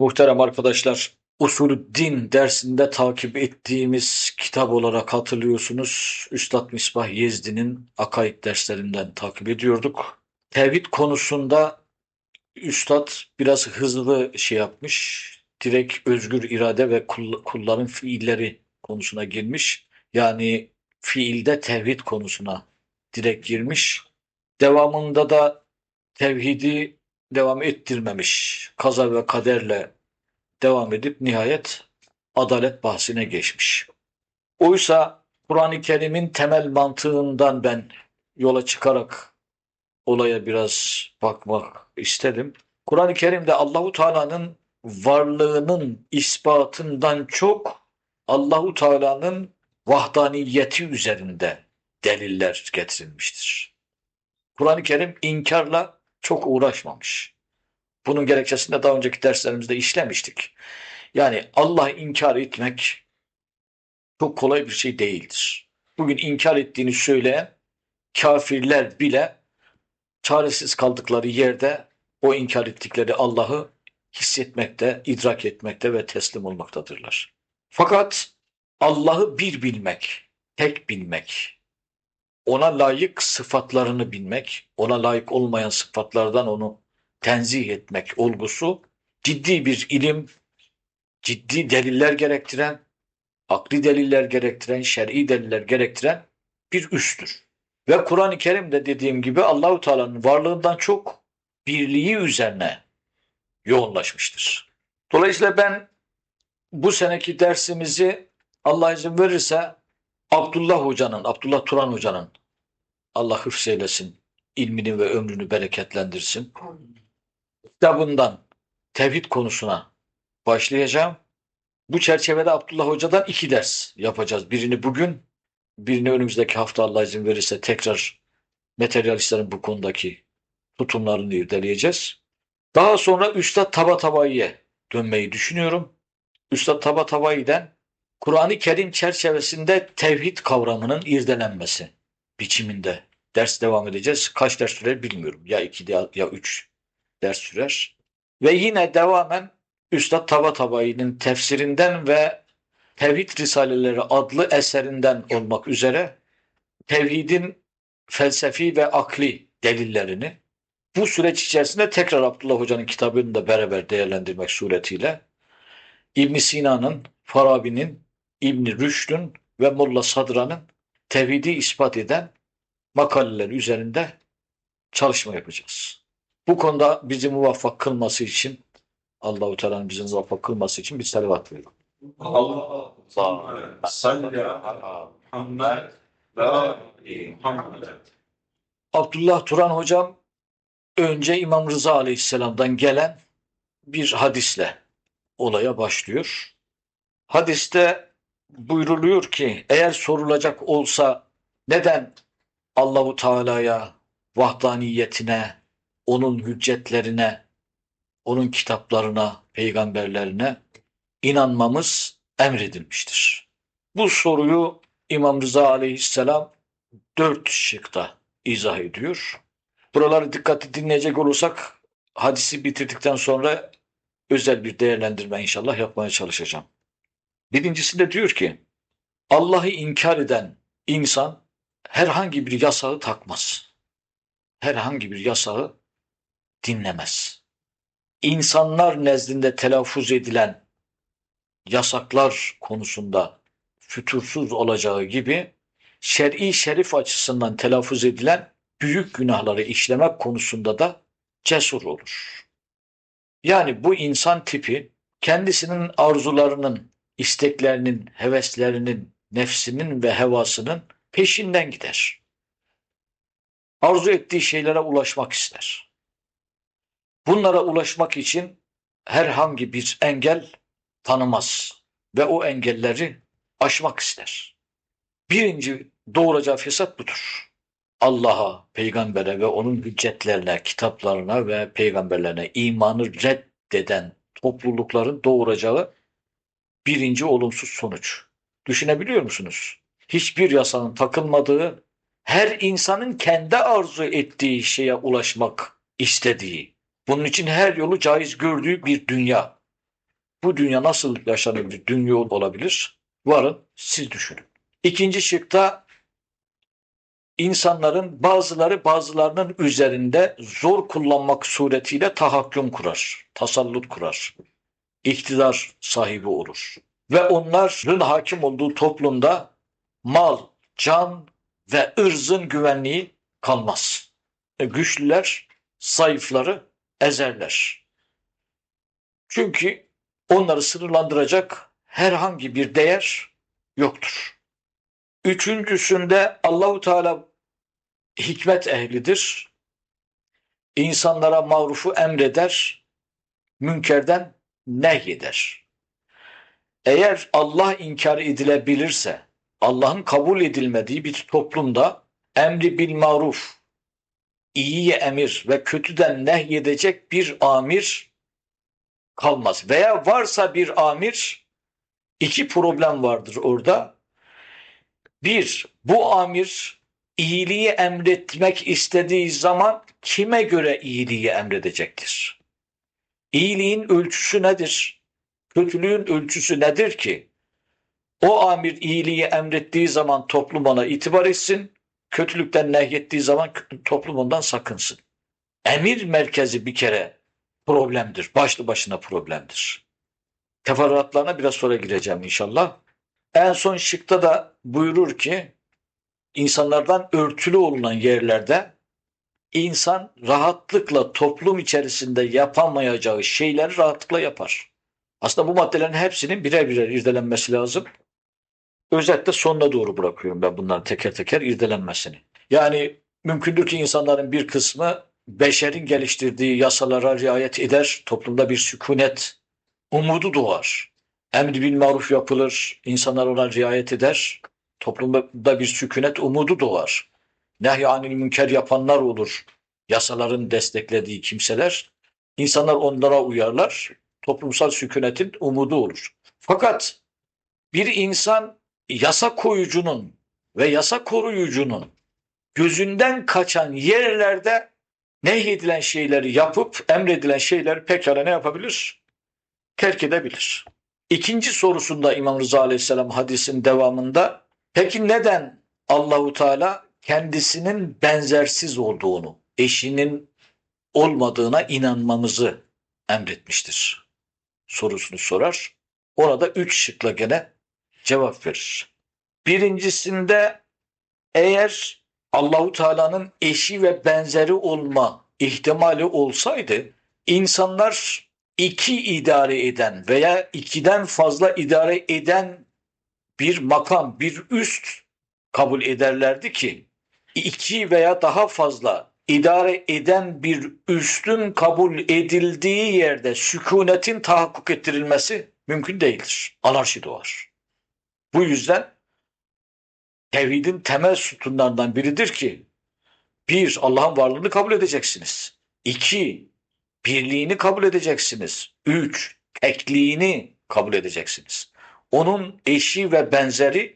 Muhterem arkadaşlar, Usulü Din dersinde takip ettiğimiz kitap olarak hatırlıyorsunuz. Üstad Misbah Yezdi'nin akaid derslerinden takip ediyorduk. Tevhid konusunda Üstad biraz hızlı şey yapmış. Direkt özgür irade ve kul- kulların fiilleri konusuna girmiş. Yani fiilde tevhid konusuna direkt girmiş. Devamında da tevhidi devam ettirmemiş. Kaza ve kaderle devam edip nihayet adalet bahsine geçmiş. Oysa Kur'an-ı Kerim'in temel mantığından ben yola çıkarak olaya biraz bakmak istedim. Kur'an-ı Kerim'de Allahu Teala'nın varlığının ispatından çok Allahu Teala'nın vahdaniyeti üzerinde deliller getirilmiştir. Kur'an-ı Kerim inkarla çok uğraşmamış. Bunun gerekçesini daha önceki derslerimizde işlemiştik. Yani Allah'ı inkar etmek çok kolay bir şey değildir. Bugün inkar ettiğini söyleyen kafirler bile çaresiz kaldıkları yerde o inkar ettikleri Allah'ı hissetmekte, idrak etmekte ve teslim olmaktadırlar. Fakat Allah'ı bir bilmek, tek bilmek, ona layık sıfatlarını bilmek, ona layık olmayan sıfatlardan onu tenzih etmek olgusu ciddi bir ilim, ciddi deliller gerektiren, akli deliller gerektiren, şer'i deliller gerektiren bir üstür. Ve Kur'an-ı Kerim'de dediğim gibi Allahu Teala'nın varlığından çok birliği üzerine yoğunlaşmıştır. Dolayısıyla ben bu seneki dersimizi Allah izin verirse Abdullah Hoca'nın, Abdullah Turan Hoca'nın Allah hıfz eylesin, ilmini ve ömrünü bereketlendirsin. Kitabından tevhid konusuna başlayacağım. Bu çerçevede Abdullah Hoca'dan iki ders yapacağız. Birini bugün, birini önümüzdeki hafta Allah izin verirse tekrar materyalistlerin bu konudaki tutumlarını irdeleyeceğiz. Daha sonra Üstad Tabatabayi'ye dönmeyi düşünüyorum. Üstad Tabatabayi'den Kur'an-ı Kerim çerçevesinde tevhid kavramının irdelenmesi biçiminde ders devam edeceğiz. Kaç ders sürer bilmiyorum. Ya iki ya üç ders sürer. Ve yine devamen Üstad Tabatabayi'nin tefsirinden ve Tevhid Risaleleri adlı eserinden olmak üzere tevhidin felsefi ve akli delillerini bu süreç içerisinde tekrar Abdullah Hoca'nın kitabını da beraber değerlendirmek suretiyle İbn Sina'nın, Farabi'nin, İbn Rüşd'ün ve Molla Sadra'nın tevhidi ispat eden makaleler üzerinde çalışma yapacağız. Bu konuda bizi muvaffak kılması için Allahu Teala'nın bizi muvaffak kılması için bir salavat verelim. Allah salli ala Muhammed ve Muhammed. Abdullah Turan hocam önce İmam Rıza Aleyhisselam'dan gelen bir hadisle olaya başlıyor. Hadiste buyruluyor ki eğer sorulacak olsa neden Allahu Teala'ya, vahdaniyetine, onun hüccetlerine, onun kitaplarına, peygamberlerine inanmamız emredilmiştir. Bu soruyu İmam Rıza Aleyhisselam dört şıkta izah ediyor. Buraları dikkatli dinleyecek olursak hadisi bitirdikten sonra özel bir değerlendirme inşallah yapmaya çalışacağım. Birincisinde diyor ki Allah'ı inkar eden insan herhangi bir yasağı takmaz. Herhangi bir yasağı dinlemez. İnsanlar nezdinde telaffuz edilen yasaklar konusunda fütursuz olacağı gibi şer'i şerif açısından telaffuz edilen büyük günahları işlemek konusunda da cesur olur. Yani bu insan tipi kendisinin arzularının, isteklerinin, heveslerinin, nefsinin ve hevasının peşinden gider. Arzu ettiği şeylere ulaşmak ister. Bunlara ulaşmak için herhangi bir engel tanımaz ve o engelleri aşmak ister. Birinci doğuracağı fesat budur. Allah'a, peygambere ve onun hüccetlerine, kitaplarına ve peygamberlerine imanı reddeden toplulukların doğuracağı birinci olumsuz sonuç. Düşünebiliyor musunuz? Hiçbir yasanın takılmadığı, her insanın kendi arzu ettiği şeye ulaşmak istediği, bunun için her yolu caiz gördüğü bir dünya. bu dünya nasıl yaşanabilir, dünya olabilir? Varın siz düşünün. İkinci şıkta insanların bazıları bazılarının üzerinde zor kullanmak suretiyle tahakküm kurar, tasallut kurar, iktidar sahibi olur. Ve onların hakim olduğu toplumda mal, can ve ırzın güvenliği kalmaz. E, güçlüler zayıfları ezerler. Çünkü onları sınırlandıracak herhangi bir değer yoktur. Üçüncüsünde Allahu Teala hikmet ehlidir. İnsanlara marufu emreder, münkerden nehyeder. Eğer Allah inkar edilebilirse, Allah'ın kabul edilmediği bir toplumda emri bil maruf, iyiye emir ve kötüden nehyedecek bir amir kalmaz. Veya varsa bir amir, iki problem vardır orada. Bir, bu amir iyiliği emretmek istediği zaman kime göre iyiliği emredecektir? İyiliğin ölçüsü nedir? Kötülüğün ölçüsü nedir ki? O amir iyiliği emrettiği zaman toplum ona itibar etsin, kötülükten nehyettiği zaman toplum ondan sakınsın. Emir merkezi bir kere problemdir. Başlı başına problemdir. Teferruatlarına biraz sonra gireceğim inşallah. En son şıkta da buyurur ki insanlardan örtülü olunan yerlerde insan rahatlıkla toplum içerisinde yapamayacağı şeyleri rahatlıkla yapar. Aslında bu maddelerin hepsinin birer birer irdelenmesi lazım. Özetle sonuna doğru bırakıyorum ben bunların teker teker irdelenmesini. Yani mümkündür ki insanların bir kısmı beşerin geliştirdiği yasalara riayet eder, toplumda bir sükunet umudu doğar. Emri bil maruf yapılır, insanlar ona riayet eder, toplumda bir sükunet umudu doğar. Nehyanil münker yapanlar olur, yasaların desteklediği kimseler. İnsanlar onlara uyarlar, toplumsal sükunetin umudu olur. Fakat bir insan yasa koyucunun ve yasa koruyucunun gözünden kaçan yerlerde nehyedilen şeyleri yapıp emredilen şeyleri pekala ne yapabilir? Terk edebilir. İkinci sorusunda İmam Rıza Aleyhisselam hadisin devamında peki neden Allahu Teala kendisinin benzersiz olduğunu, eşinin olmadığına inanmamızı emretmiştir? Sorusunu sorar. Ona da üç şıkla gene cevap verir. Birincisinde eğer Allahu Teala'nın eşi ve benzeri olma ihtimali olsaydı insanlar iki idare eden veya ikiden fazla idare eden bir makam, bir üst kabul ederlerdi ki iki veya daha fazla idare eden bir üstün kabul edildiği yerde sükunetin tahakkuk ettirilmesi mümkün değildir. Anarşi doğar. Bu yüzden tevhidin temel sütunlarından biridir ki bir, Allah'ın varlığını kabul edeceksiniz. İki, birliğini kabul edeceksiniz. Üç, tekliğini kabul edeceksiniz. Onun eşi ve benzeri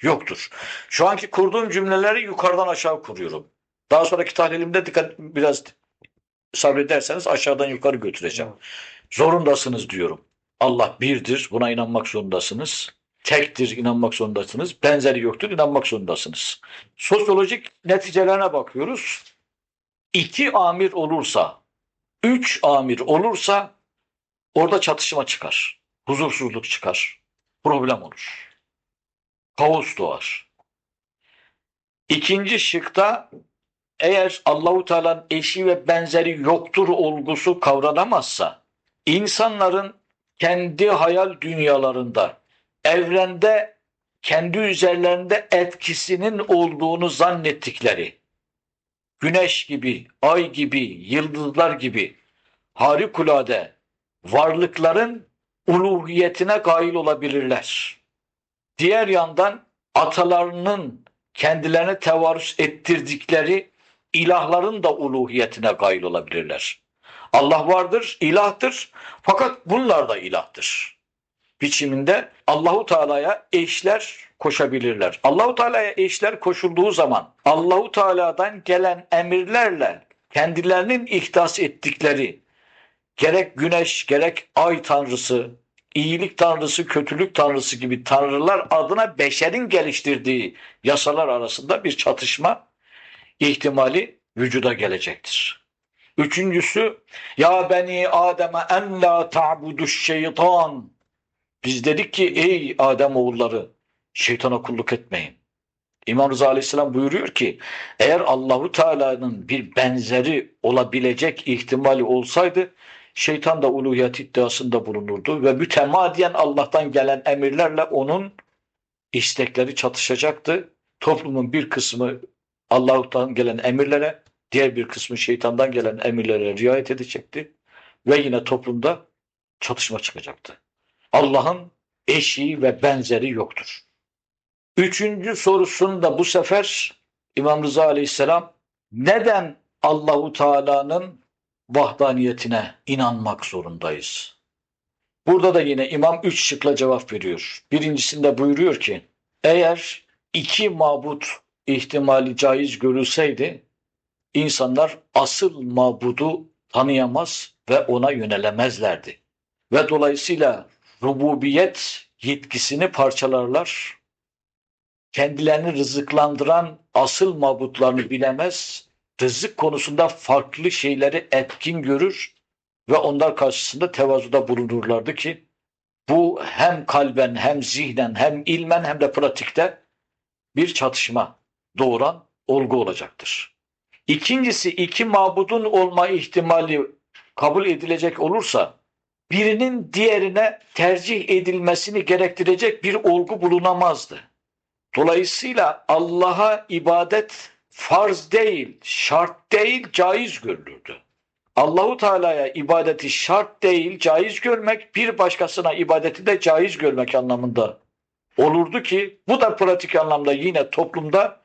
yoktur. Şu anki kurduğum cümleleri yukarıdan aşağı kuruyorum. Daha sonraki tahlilimde dikkat biraz sabrederseniz aşağıdan yukarı götüreceğim. Zorundasınız diyorum. Allah birdir. Buna inanmak zorundasınız. Tektir inanmak zorundasınız. Benzeri yoktur inanmak zorundasınız. Sosyolojik neticelerine bakıyoruz. İki amir olursa, üç amir olursa orada çatışma çıkar. Huzursuzluk çıkar. Problem olur. Kaos doğar. İkinci şıkta eğer Allahu Teala'nın eşi ve benzeri yoktur olgusu kavranamazsa insanların kendi hayal dünyalarında evrende kendi üzerlerinde etkisinin olduğunu zannettikleri güneş gibi, ay gibi, yıldızlar gibi harikulade varlıkların uluhiyetine gail olabilirler. Diğer yandan atalarının kendilerine tevarüs ettirdikleri ilahların da uluhiyetine gail olabilirler. Allah vardır, ilahtır. Fakat bunlar da ilahtır. Biçiminde Allahu Teala'ya eşler koşabilirler. Allahu Teala'ya eşler koşulduğu zaman Allahu Teala'dan gelen emirlerle kendilerinin ihdas ettikleri gerek güneş gerek ay tanrısı, iyilik tanrısı, kötülük tanrısı gibi tanrılar adına beşerin geliştirdiği yasalar arasında bir çatışma ihtimali vücuda gelecektir. Üçüncüsü ya beni Adem'e en la ta'budu şeytan. Biz dedik ki ey Adem oğulları şeytana kulluk etmeyin. İmam Rıza Aleyhisselam buyuruyor ki eğer Allahu Teala'nın bir benzeri olabilecek ihtimali olsaydı şeytan da uluhiyet iddiasında bulunurdu ve mütemadiyen Allah'tan gelen emirlerle onun istekleri çatışacaktı. Toplumun bir kısmı Allah'tan gelen emirlere, diğer bir kısmı şeytandan gelen emirlere riayet edecekti ve yine toplumda çatışma çıkacaktı. Allah'ın eşiği ve benzeri yoktur. Üçüncü sorusunda bu sefer İmam Rıza Aleyhisselam neden Allahu Teala'nın vahdaniyetine inanmak zorundayız? Burada da yine İmam üç şıkla cevap veriyor. Birincisinde buyuruyor ki eğer iki mabut ihtimali caiz görülseydi insanlar asıl mabudu tanıyamaz ve ona yönelemezlerdi. Ve dolayısıyla rububiyet yetkisini parçalarlar. Kendilerini rızıklandıran asıl mabutlarını bilemez. Rızık konusunda farklı şeyleri etkin görür ve onlar karşısında tevazuda bulunurlardı ki bu hem kalben hem zihnen hem ilmen hem de pratikte bir çatışma doğuran olgu olacaktır. İkincisi iki mabudun olma ihtimali kabul edilecek olursa birinin diğerine tercih edilmesini gerektirecek bir olgu bulunamazdı. Dolayısıyla Allah'a ibadet farz değil, şart değil, caiz görülürdü. Allahu Teala'ya ibadeti şart değil, caiz görmek, bir başkasına ibadeti de caiz görmek anlamında olurdu ki bu da pratik anlamda yine toplumda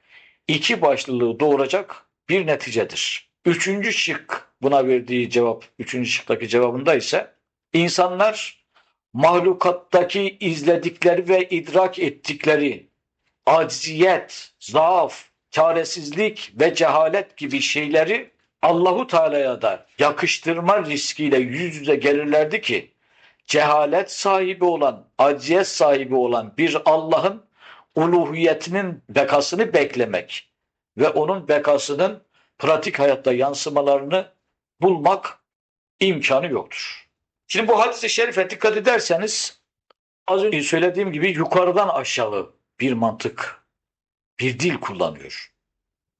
iki başlılığı doğuracak bir neticedir. Üçüncü şık buna verdiği cevap, üçüncü şıktaki cevabında ise insanlar mahlukattaki izledikleri ve idrak ettikleri acziyet, zaaf, çaresizlik ve cehalet gibi şeyleri Allahu Teala'ya da yakıştırma riskiyle yüz yüze gelirlerdi ki cehalet sahibi olan, acziyet sahibi olan bir Allah'ın uluhiyetinin bekasını beklemek ve onun bekasının pratik hayatta yansımalarını bulmak imkanı yoktur. Şimdi bu hadis-i şerife dikkat ederseniz az önce söylediğim gibi yukarıdan aşağı bir mantık, bir dil kullanıyor.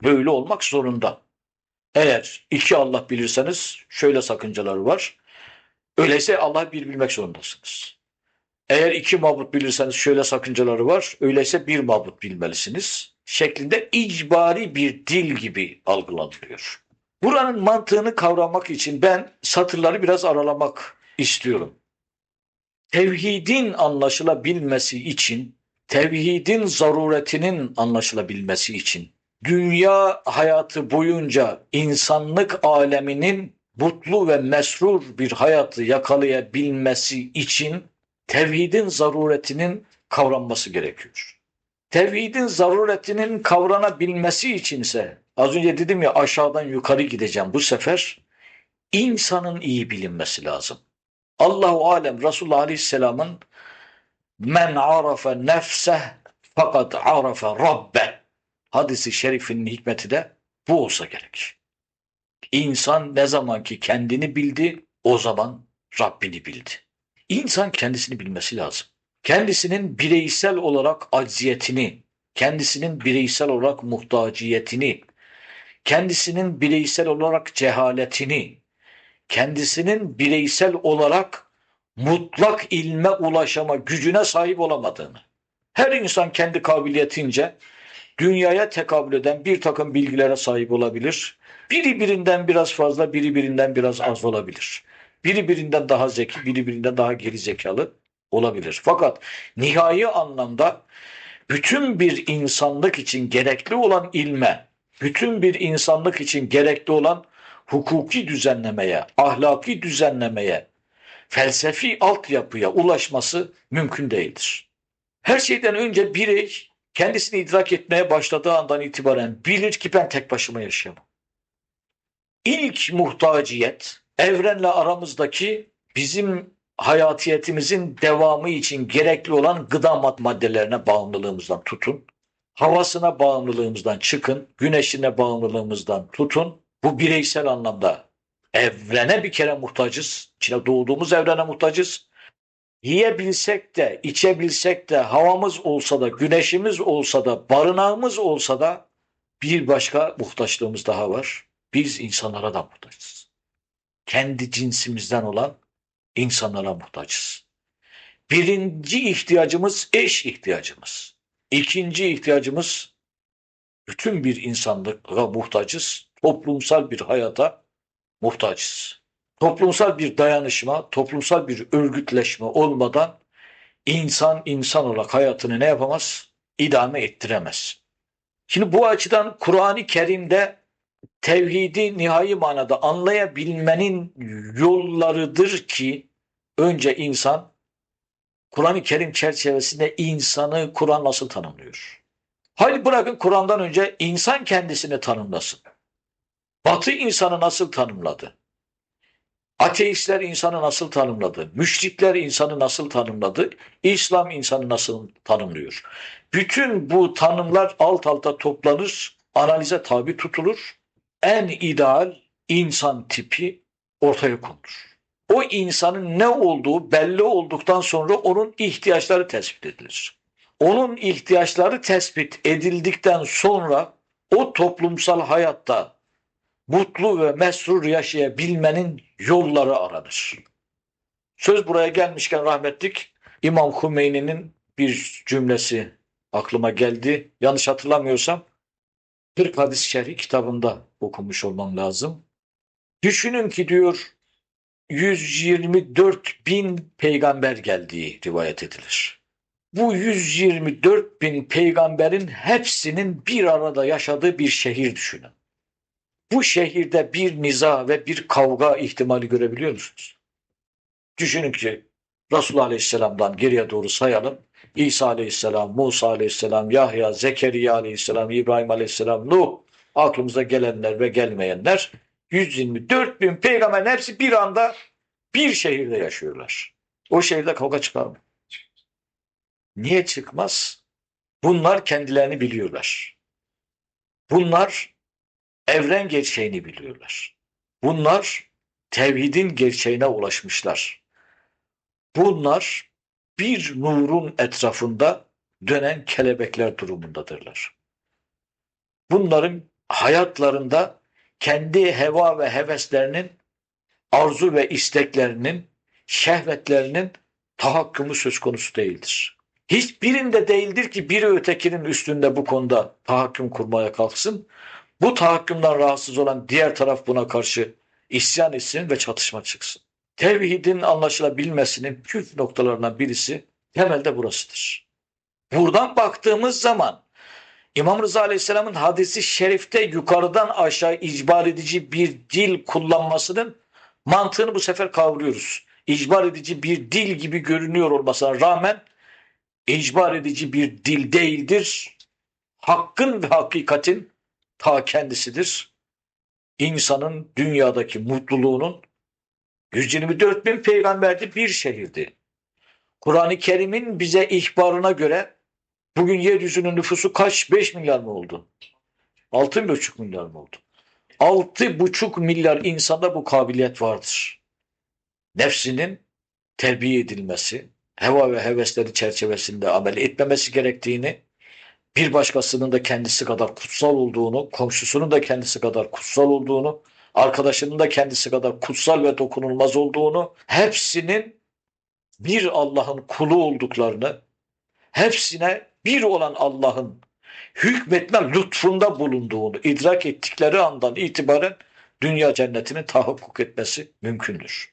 Böyle olmak zorunda. Eğer iki Allah bilirseniz şöyle sakıncaları var. Öyleyse Allah bir bilmek zorundasınız. Eğer iki mabut bilirseniz şöyle sakıncaları var. Öyleyse bir mabut bilmelisiniz. Şeklinde icbari bir dil gibi algılanıyor. Buranın mantığını kavramak için ben satırları biraz aralamak istiyorum. Tevhidin anlaşılabilmesi için, tevhidin zaruretinin anlaşılabilmesi için, dünya hayatı boyunca insanlık aleminin mutlu ve mesrur bir hayatı yakalayabilmesi için tevhidin zaruretinin kavranması gerekiyor. Tevhidin zaruretinin kavranabilmesi içinse az önce dedim ya aşağıdan yukarı gideceğim bu sefer insanın iyi bilinmesi lazım. Allahu alem Resulullah Aleyhisselam'ın men arafe nefseh fakat arafe rabbe hadisi şerifinin hikmeti de bu olsa gerek. İnsan ne zaman ki kendini bildi o zaman Rabbini bildi. İnsan kendisini bilmesi lazım. Kendisinin bireysel olarak acziyetini, kendisinin bireysel olarak muhtaciyetini, kendisinin bireysel olarak cehaletini, kendisinin bireysel olarak mutlak ilme ulaşama gücüne sahip olamadığını. Her insan kendi kabiliyetince dünyaya tekabül eden bir takım bilgilere sahip olabilir. Biri birinden biraz fazla, biri birinden biraz az olabilir. Biri birinden daha zeki, biri birinden daha geri zekalı olabilir. Fakat nihai anlamda bütün bir insanlık için gerekli olan ilme, bütün bir insanlık için gerekli olan hukuki düzenlemeye, ahlaki düzenlemeye, felsefi altyapıya ulaşması mümkün değildir. Her şeyden önce birey kendisini idrak etmeye başladığı andan itibaren bilir ki ben tek başıma yaşayamam. İlk muhtaciyet evrenle aramızdaki bizim hayatiyetimizin devamı için gerekli olan gıda mad- maddelerine bağımlılığımızdan tutun. Havasına bağımlılığımızdan çıkın. Güneşine bağımlılığımızdan tutun. Bu bireysel anlamda evrene bir kere muhtacız. İçine doğduğumuz evrene muhtacız. Yiyebilsek de, içebilsek de, havamız olsa da, güneşimiz olsa da, barınağımız olsa da bir başka muhtaçlığımız daha var. Biz insanlara da muhtaçız. Kendi cinsimizden olan insanlara muhtaçız. Birinci ihtiyacımız eş ihtiyacımız. İkinci ihtiyacımız bütün bir insanlığa muhtacız. Toplumsal bir hayata muhtacız. Toplumsal bir dayanışma, toplumsal bir örgütleşme olmadan insan insan olarak hayatını ne yapamaz? İdame ettiremez. Şimdi bu açıdan Kur'an-ı Kerim'de tevhidi nihai manada anlayabilmenin yollarıdır ki önce insan Kur'an-ı Kerim çerçevesinde insanı Kur'an nasıl tanımlıyor? Hayır bırakın Kur'an'dan önce insan kendisini tanımlasın. Batı insanı nasıl tanımladı? Ateistler insanı nasıl tanımladı? Müşrikler insanı nasıl tanımladı? İslam insanı nasıl tanımlıyor? Bütün bu tanımlar alt alta toplanır, analize tabi tutulur. En ideal insan tipi ortaya konur. O insanın ne olduğu belli olduktan sonra onun ihtiyaçları tespit edilir. Onun ihtiyaçları tespit edildikten sonra o toplumsal hayatta mutlu ve mesrur yaşayabilmenin yolları aranır. Söz buraya gelmişken rahmetlik İmam Hümeyni'nin bir cümlesi aklıma geldi. Yanlış hatırlamıyorsam 40 hadis şerhi kitabında okumuş olmam lazım. Düşünün ki diyor 124 bin peygamber geldiği rivayet edilir. Bu 124 bin peygamberin hepsinin bir arada yaşadığı bir şehir düşünün. Bu şehirde bir niza ve bir kavga ihtimali görebiliyor musunuz? Düşünün ki Resulullah Aleyhisselam'dan geriye doğru sayalım. İsa Aleyhisselam, Musa Aleyhisselam, Yahya, Zekeriya Aleyhisselam, İbrahim Aleyhisselam, Nuh, aklımıza gelenler ve gelmeyenler 124 bin peygamberin hepsi bir anda bir şehirde yaşıyorlar. O şehirde kavga çıkar mı? Niye çıkmaz? Bunlar kendilerini biliyorlar. Bunlar evren gerçeğini biliyorlar. Bunlar tevhidin gerçeğine ulaşmışlar. Bunlar bir nurun etrafında dönen kelebekler durumundadırlar. Bunların hayatlarında kendi heva ve heveslerinin, arzu ve isteklerinin, şehvetlerinin tahakkümü söz konusu değildir. Hiçbirinde değildir ki biri ötekinin üstünde bu konuda tahakküm kurmaya kalksın. Bu tahakkümden rahatsız olan diğer taraf buna karşı isyan etsin ve çatışma çıksın. Tevhidin anlaşılabilmesinin püf noktalarından birisi temelde burasıdır. Buradan baktığımız zaman İmam Rıza Aleyhisselam'ın hadisi şerifte yukarıdan aşağı icbar edici bir dil kullanmasının mantığını bu sefer kavruyoruz. İcbar edici bir dil gibi görünüyor olmasına rağmen icbar edici bir dil değildir. Hakkın ve hakikatin ta kendisidir. İnsanın dünyadaki mutluluğunun 124 bin peygamberdi bir şehirdi. Kur'an-ı Kerim'in bize ihbarına göre bugün yeryüzünün nüfusu kaç? 5 milyar mı oldu? 6,5 milyar mı oldu? 6,5 milyar insanda bu kabiliyet vardır. Nefsinin terbiye edilmesi, heva ve hevesleri çerçevesinde amel etmemesi gerektiğini, bir başkasının da kendisi kadar kutsal olduğunu, komşusunun da kendisi kadar kutsal olduğunu, arkadaşının da kendisi kadar kutsal ve dokunulmaz olduğunu, hepsinin bir Allah'ın kulu olduklarını, hepsine bir olan Allah'ın hükmetme lütfunda bulunduğunu idrak ettikleri andan itibaren dünya cennetinin tahakkuk etmesi mümkündür.